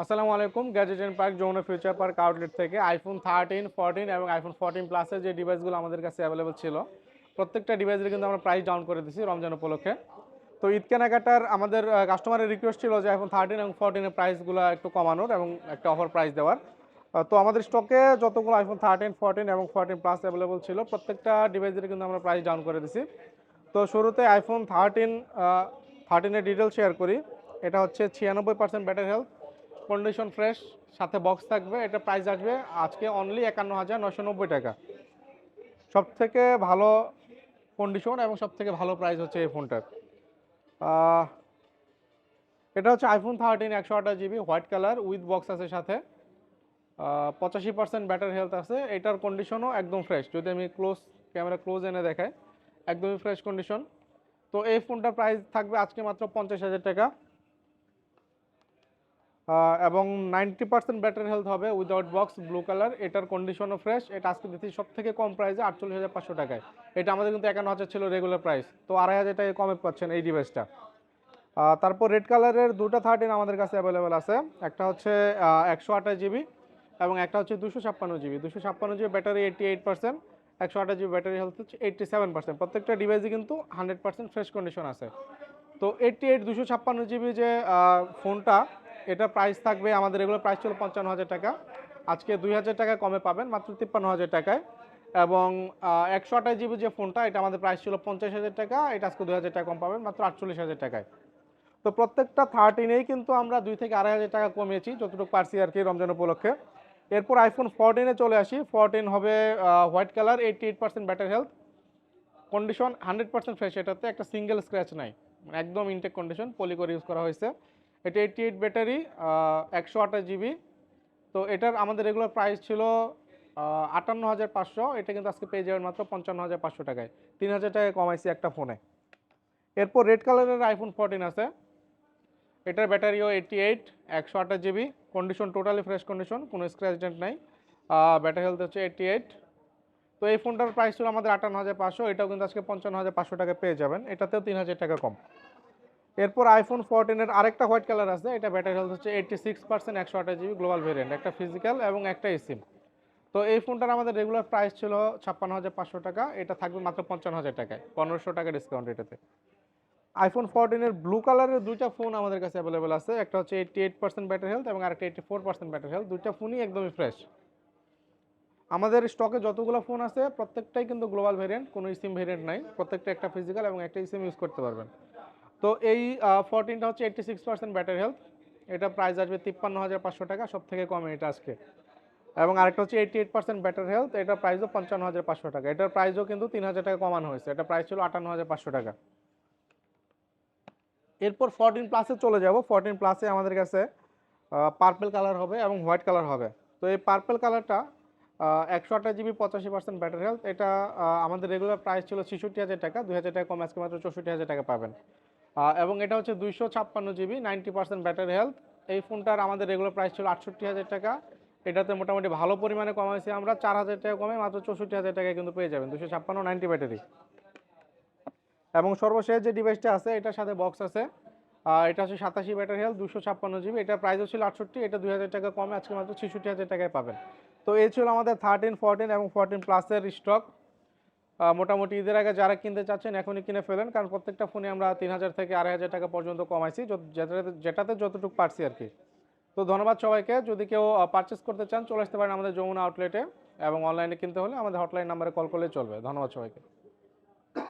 আসসালামু আলাইকুম gadget and park Jamuna Future Park outlet থেকে আইফোন থার্টিন ফোরটিন এবং আইফোন ফোরটিন প্লাসের যে ডিভাইসগুলো আমাদের কাছে অ্যাভেলেবল ছিল, প্রত্যেকটা ডিভাইসের কিন্তু আমরা প্রাইস ডাউন করে দিচ্ছি রমজান উপলক্ষে। তো ঈদ কেনাকাটার আমাদের কাস্টমারের রিকোয়েস্ট ছিল যে আইফোন থার্টিন এবং ফোরটিনের প্রাইসগুলো একটু কমানোর এবং একটা অফার প্রাইস দেওয়ার। তো আমাদের স্টকে যতগুলো আইফোন থার্টিন ফোরটিন এবং ফোরটিন প্লাস অ্যাভেলেবল ছিল, প্রত্যেকটা ডিভাইসের কিন্তু আমরা প্রাইস ডাউন করে দিছি তো শুরুতে আইফোন থার্টিন থার্টিনের ডিটেল শেয়ার করি। এটা হচ্ছে ছিয়ানব্বই percent battery health condition fresh সাথে বক্স থাকবে, এটা প্রাইস আসবে আজকে অনলি একান্ন হাজার নশো নব্বই টাকা। সব থেকে ভালো কন্ডিশন এবং সব থেকে ভালো প্রাইস হচ্ছে এই ফোনটার এটা হচ্ছে আইফোন থার্টিন একশো আঠাশ GB white colour with box আছে সাথে। পঁচাশি পার্সেন্ট ব্যাটারি হেলথ আছে। এটার কন্ডিশনও একদম ফ্রেশ যদি আমি ক্লোজ ক্যামেরা ক্লোজ এনে দেখাই, একদমই ফ্রেশ কন্ডিশন তো এই ফোনটার প্রাইস থাকবে আজকে মাত্র পঞ্চাশ হাজার টাকা। এবং নাইনটি পার্সেন্ট ব্যাটারি হেলথ হবে উইদাউট বক্স, ব্লু কালার, এটার কন্ডিশনও ফ্রেশ এটা আজকে দিচ্ছি সব থেকে কম প্রাইসে আটচল্লিশ হাজার পাঁচশো টাকায়। এটা আমাদের কিন্তু একান্ন হাজার ছিল রেগুলার প্রাইস তো আড়াই হাজার টাকা কমে পাচ্ছেন এই ডিভাইসটা তারপর রেড কালারের দুটো থার্টিন আমাদের কাছে অ্যাভেলেবেল আছে। একটা হচ্ছে একশো আঠাশ জিবি এবং একটা হচ্ছে দুশো ছাপ্পান্ন জিবি দুশো ছাপ্পান্ন GB battery eighty eight percent একশো আঠাশ জিবি ব্যাটারি হেলথ হচ্ছে এইটটি সেভেন পার্সেন্ট প্রত্যেকটা ডিভাইসই কিন্তু হান্ড্রেড পার্সেন্ট ফ্রেশ কন্ডিশন আছে। তো এইটটি এইট দুশো ছাপ্পান্ন জিবি যে ফোনটা এটা প্রাইস থাকবে, আমাদের এগুলো প্রাইস ছিল পঞ্চান্ন হাজার টাকা। আজকে দুই হাজার টাকা কমে পাবেন, মাত্র তিপ্পান্ন হাজার টাকায়। এবং একশো আঠাশ জিবি যে ফোনটা এটা আমাদের প্রাইস ছিল পঞ্চাশ হাজার টাকা, এটা আজকে দুই হাজার টাকা কম পাবেন, মাত্র আটচল্লিশ হাজার টাকায়। তো প্রত্যেকটা থার্টিনেই কিন্তু আমরা দুই থেকে আড়াই হাজার টাকা কমিয়েছি, যতটুকু পারছি আর কি রমজান উপলক্ষে। এরপর আইফোন ফোরটিনে চলে আসি ফোরটিন হবে white colour eighty eight percent battery health condition hundred percent fresh এটাতে একটা সিঙ্গেল স্ক্র্যাচ নাই মানে একদম ইনটেক কন্ডিশন পলি ইউজ করা হয়েছে। এটা এইটটি এইট ব্যাটারি একশো আঠাশ জিবি। তো এটার আমাদের রেগুলার প্রাইস ছিল আটান্ন হাজার পাঁচশো। এটা কিন্তু আজকে পেয়ে যাবেন মাত্র পঞ্চান্ন হাজার পাঁচশো টাকায়। তিন হাজার টাকায় কমাইছি একটা ফোনে এরপর রেড কালারের আইফোন ফোরটিন আছে। এটার ব্যাটারিও এইটটি এইট একশো আঠাশ GB. Condition totally fresh condition কোনো স্ক্র্যাচ ডেন্ট নাই। ব্যাটারি হেলথ হচ্ছে এইটটি এইট তো এই ফোনটার প্রাইস ছিল আমাদের আটান্ন হাজার পাঁচশো। এটাও কিন্তু আজকে পঞ্চান্ন হাজার পাঁচশো টাকা পেয়ে যাবেন। এটাতেও তিন হাজার টাকা কম। এরপর আইফোন ফোরটিনের আরেকটা হোয়াইট কালার আছে, এটা ব্যাটারি হেলথ হচ্ছে এইটটি সিক্স পার্সেন্ট একশো আঠাশ জিবি গ্লোবাল ভেরিয়েন্ট একটা ফিজিক্যাল এবং একটা এসিম তো এই ফোনটার আমাদের রেগুলার প্রাইস ছিল ছাপ্পান্ন হাজার পাঁচশো টাকা, এটা থাকবে মাত্র পঞ্চান্ন হাজার টাকায়, পনেরোশো টাকা ডিসকাউন্ট এটাতে আইফোন ফোরটিনের ব্লু কালারের দুইটা ফোন আমাদের কাছে অ্যাভেলেবেল আছে, একটা হচ্ছে eighty eight percent battery health এবং আরেকটা eighty four percent battery health দুইটা ফোনই একদমই ফ্রেশ আমাদের স্টকে যতগুলো ফোন আছে, প্রত্যেকটাই কিন্তু গ্লোবাল ভেরিয়েন্ট কোনো সিম ভেরিয়েন্ট নাই, প্রত্যেকটা একটা ফিজিক্যাল এবং একটা সিম ইউজ করতে পারবেন। তো এই ফোরটিনটা হচ্ছে eighty six percent battery health এটা প্রাইস আসবে তিপ্পান্ন হাজার পাঁচশো টাকা সব থেকে কমে এটা আজকে। এবং আরেকটা হচ্ছে eighty eight percent battery health এটার প্রাইসও পঞ্চান্ন হাজার পাঁচশো টাকা। এটার প্রাইসও কিন্তু তিন হাজার টাকা কমানো হয়েছে। এটা প্রাইস ছিল আটান্ন হাজার পাঁচশো টাকা। এরপর ফোরটিন প্লাসে চলে যাব। ফোরটিন প্লাসে আমাদের কাছে পার্পেল কালার হবে এবং হোয়াইট কালার হবে। তো এই পার্পেল কালারটা একশো আঠাশ জিবি পঁচাশি পার্সেন্ট ব্যাটারি হেলথ এটা আমাদের রেগুলার প্রাইস ছিল ছেষট্টি হাজার টাকা। দুই হাজার টাকা কম আজকে মাত্র চৌষট্টি হাজার টাকা পাবেন। এবং এটা হচ্ছে দুইশো ছাপ্পান্ন GB, ninety percent battery health. এই ফোনটার আমাদের রেগুলার প্রাইস ছিল আটষট্টি হাজার টাকা। এটাতে মোটামুটি ভালো পরিমাণে কমাইছি আমরা, চার হাজার টাকা কমে মাত্র চৌষট্টি হাজার টাকায় কিন্তু পেয়ে যাবেন দুশো ছাপ্পান্ন, নাইনটি ব্যাটারি। এবং সর্বশেষ যে ডিভাইসটা আছে, এটার সাথে বক্স আছে। এটা হচ্ছে সাতাশি ব্যাটারি হেলথ দুশো ছাপ্পান্ন জিবি। এটার প্রাইসও ছিল আটষট্টি, এটা দুই হাজার টাকা কমে আজকে মাত্র ছেষট্টি হাজার টাকায় পাবেন। তো এই ছিল আমাদের থার্টিন ফোরটিন এবং ফোরটিন প্লাসের স্টক মোটামুটি ঈদের আগে যারা কিনতে চাচ্ছেন এখনই কিনে ফেলেন, কারণ প্রত্যেকটা ফোনে আমরা তিন হাজার থেকে আড়াই হাজার টাকা পর্যন্ত কমাইছি যেটাতে যেটাতে যতটুকু পারছি আর কি। তো ধন্যবাদ সবাইকে। যদি কেউ পারচেস করতে চান, চলে আসতে পারেন আমাদের যমুনা আউটলেটে এবং অনলাইনে কিনতে হলে আমাদের হটলাইন নাম্বারে কল করলে চলবে। ধন্যবাদ সবাইকে।